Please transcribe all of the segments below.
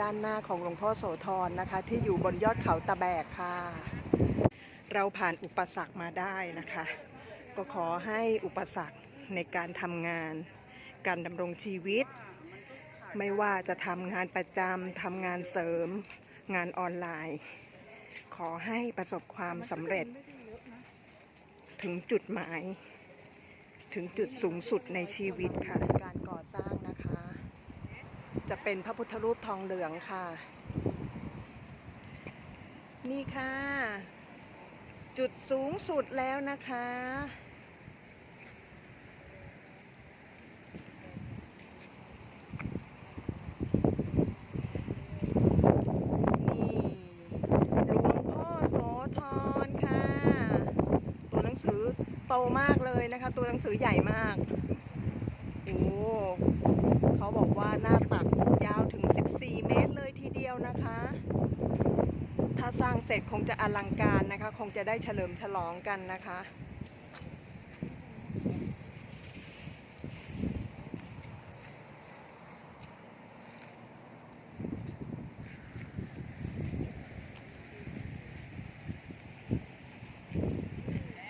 ด้านหน้าของหลวงพ่อโสธรนะคะ ที่อยู่บนยอดเขาตะแบกค่ะ เราผ่านอุปสรรคมาได้นะคะ ก็ขอให้อุปสรรคในการทำงาน การดำรงชีวิต ไม่ว่าจะทำงานประจำทำงานเสริม งานออนไลน์ ขอให้ประสบความสำเร็จ ถึงจุดหมาย ถึงจุดสูงสุดในชีวิตค่ะ การก่อสร้างนะคะ จะเป็นพระพุทธรูปทองเหลืองค่ะ นี่ค่ะ จุดสูงสุดแล้วนะคะ นี่หลวงพ่อโสธรค่ะ ตัวหนังสือโตมากเลยนะคะ ตัวหนังสือใหญ่มาก โอ้ เขาบอกว่าหน้าตักยาวถึง 14 เมตรเลยทีเดียวนะคะ ถ้าสร้างเสร็จคงจะอลังการนะคะ คงจะได้เฉลิมฉลองกันนะคะ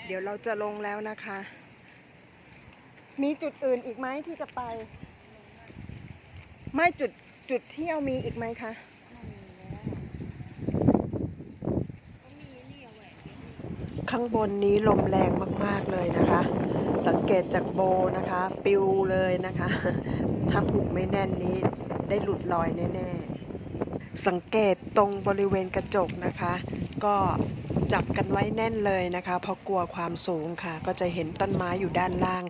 เดี๋ยวเราจะลงแล้วนะคะ มีจุดอื่นอีกไหมที่จะไป ไม่จุดจุดเที่ยวมีอีกไหมคะข้างบนนี้ลมแรงมาก ๆ เลยนะคะ สังเกตจากโบนะคะ ปิวเลยนะคะ ถ้าผูกไม่แน่นนี้ได้หลุดลอยแน่ ๆ สังเกตตรงบริเวณกระจกนะคะ ก็จับกันไว้แน่นเลยนะคะ เพราะกลัวความสูงค่ะ ก็จะเห็นต้นไม้อยู่ด้านล่าง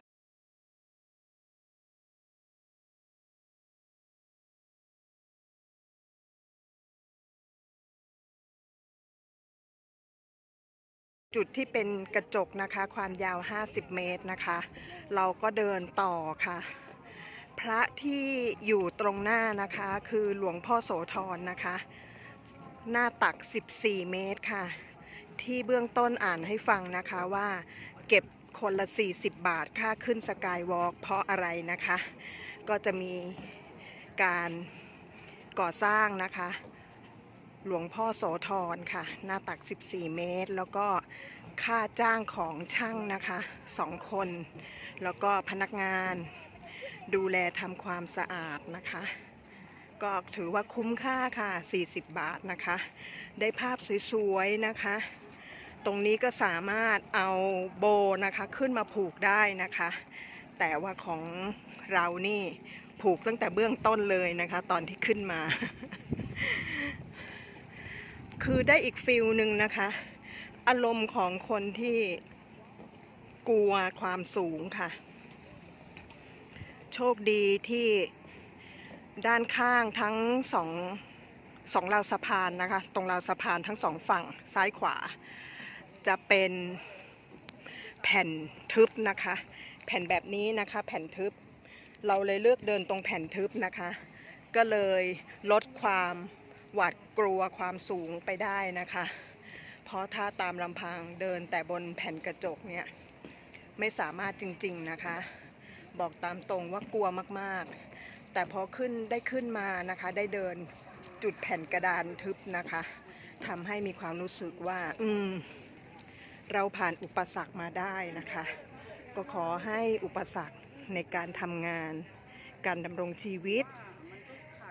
จุดที่เป็นกระจกนะคะ ความยาว 50 เมตรนะคะ เราก็เดินต่อค่ะ พระที่อยู่ตรงหน้านะคะคือหลวงพ่อโสธรนะคะ หน้าตัก 14 เมตรค่ะ ที่เบื้องต้นอ่านให้ฟังนะคะว่าเก็บคนละ 40 บาทค่าขึ้นสกายวอล์กเพราะอะไรนะคะ ก็จะมีการก่อสร้างนะคะ หลวงพ่อโสธรค่ะ หน้าตัก 14 เมตร แล้วก็ค่าจ้างของช่างนะคะสองคน แล้วก็พนักงานดูแลทำความสะอาดนะคะ ก็ถือว่าคุ้มค่าค่ะ 40 บาทนะคะ ได้ภาพสวยๆนะคะ ตรงนี้ก็สามารถเอาโบนะคะขึ้นมาผูกได้นะคะ แต่ว่าของเรานี่ผูกตั้งแต่เบื้องต้นเลยนะคะ ตอนที่ขึ้นมา คือได้อีกฟิลหนึ่งนะคะ อารมณ์ของคนที่กลัวความสูงค่ะ โชคดีที่ด้านข้างทั้งสองสองราวสะพานนะคะ ตรงราวสะพานทั้งสองฝั่งซ้ายขวา จะเป็นแผ่นทึบนะคะ แผ่นแบบนี้นะคะ แผ่นทึบ เราเลยเลือกเดินตรงแผ่นทึบนะคะ ก็เลยลดความ หวาดกลัวความสูงไปได้นะคะ เพราะถ้าตามลำพังเดินแต่บนแผ่นกระจกเนี่ยไม่สามารถจริงๆนะคะ บอกตามตรงว่ากลัวมากๆ แต่พอขึ้นได้ขึ้นมานะคะ ได้เดินจุดแผ่นกระดานทึบนะคะทำให้มีความรู้สึกว่า อืม เราผ่านอุปสรรคมาได้นะคะ ก็ขอให้อุปสรรคในการทำงาน การดำรงชีวิต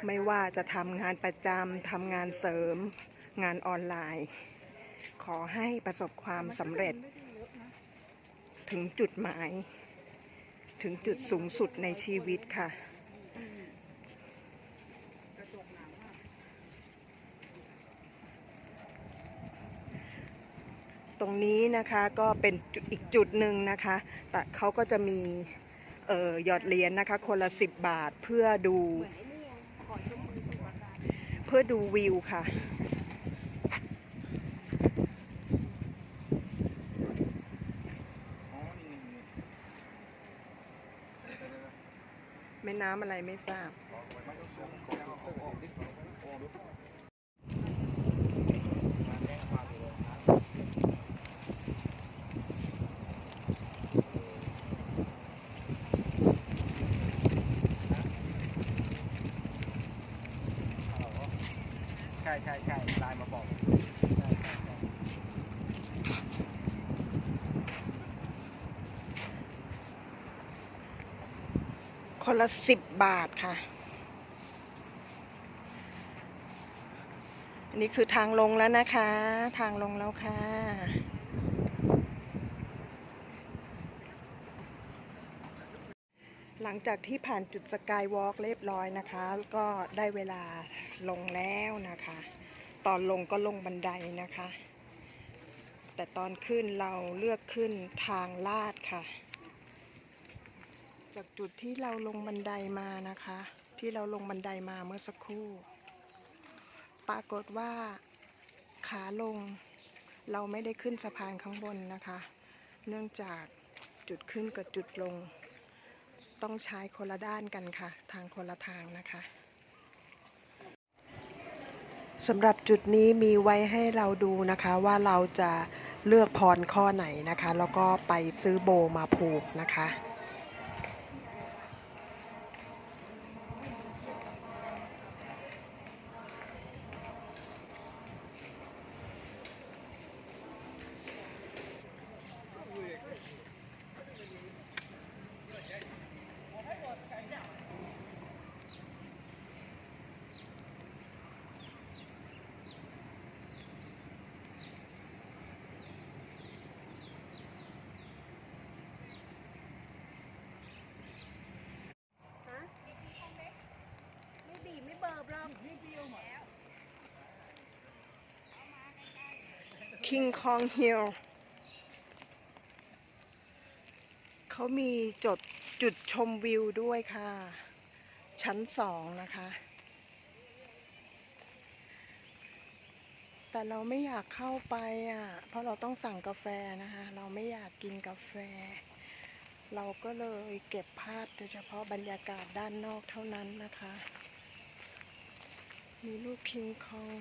ไม่ว่าจะทำงานประจำทำงานเสริม งานออนไลน์ ขอให้ประสบความสำเร็จ ถึงจุดหมาย ถึงจุดสูงสุดในชีวิตค่ะ ตรงนี้นะคะก็เป็นจุดอีกจุดหนึ่งนะคะ แต่เขาก็จะมีออหยอดเหรียญนะคะ คนละ 10 บาทเพื่อดู พื่อดูวิวค่ะ แม่น้ำอะไรไม่ทราบ ใช่ใช่ไลน์มาบอกคนละสิบบาทค่ะ อันนี้คือทางลงแล้วนะคะ ทางลงแล้วค่ะ หลังจากที่ผ่านจุดสกายวอล์กเรียบร้อยนะคะ ก็ได้เวลาลงแล้วนะคะ ตอนลงก็ลงบันไดนะคะ แต่ตอนขึ้นเราเลือกขึ้นทางลาดค่ะ จากจุดที่เราลงบันไดมานะคะ ที่เราลงบันไดมาเมื่อสักครู่ ปรากฏว่าขาลงเราไม่ได้ขึ้นสะพานข้างบนนะคะ เนื่องจากจุดขึ้นกับจุดลง ต้องใช้คนละด้านกันค่ะ ทางคนละทางนะคะสำหรับจุดนี้มีไว้ให้เราดูนะคะว่าเราจะเลือกพรข้อไหนนะคะ แล้วก็ไปซื้อโบมาผูกนะคะ ไม่บีบไม่เบิบหรอก King Kong Hill เขามีจดจุดชมวิวด้วยค่ะ ชั้นสองนะคะ แต่เราไม่อยากเข้าไปอะ เพราะเราต้องสั่งกาแฟนะคะ เราไม่อยากกินกาแฟ เราก็เลยเก็บภาพโดยเฉพาะบรรยากาศด้านนอกเท่านั้นนะคะ มีลูกคิงคอง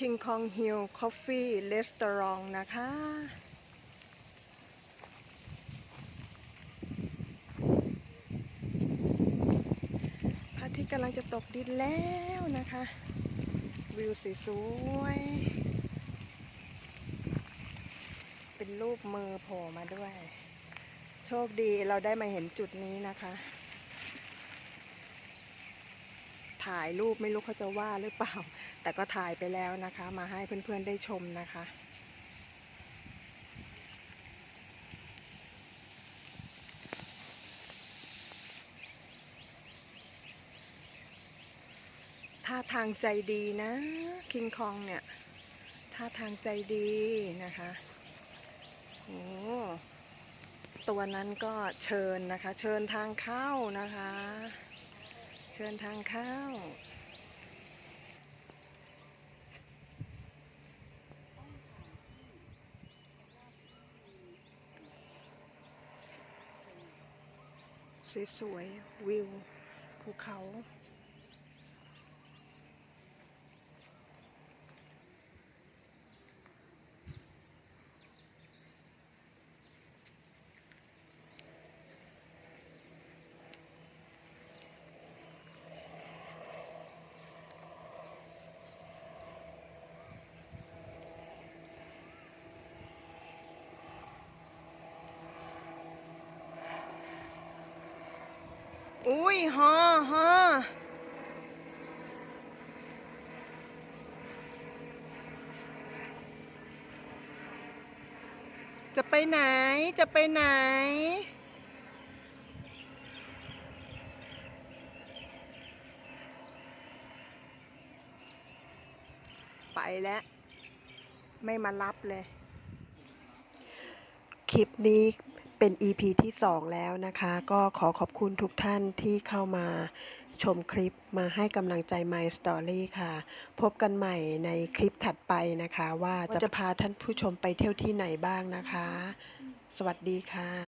King Kong Hill Coffee Restaurant นะคะ พระอาทิตย์กำลังจะตกดินแล้วนะคะ วิวสวยๆเป็นรูปมือโผล่มาด้วย โชคดีเราได้มาเห็นจุดนี้นะคะ ถ่ายรูปไม่รู้เขาจะว่าหรือเปล่า แต่ก็ถ่ายไปแล้วนะคะ มาให้เพื่อนๆได้ชมนะคะ ท่าทางใจดีนะ คิงคองเนี่ย ท่าทางใจดีนะคะโอ้ตัวนั้นก็เชิญนะคะ เชิญทางเข้านะคะ เชิญทางเข้า สวยๆวิวภูเขา อุ้ยฮอฮอจะไปไหน จะไปไหน ไปแล้ว ไม่มารับเลย คลิปนี้ เป็น EP ที่ 2 แล้วนะคะ ก็ขอขอบคุณทุกท่านที่เข้ามาชมคลิปมาให้กำลังใจ My Story ค่ะ พบกันใหม่ในคลิปถัดไปนะคะ ว่าจะพาท่านผู้ชมไปเที่ยวที่ไหนบ้างนะคะ สวัสดีค่ะ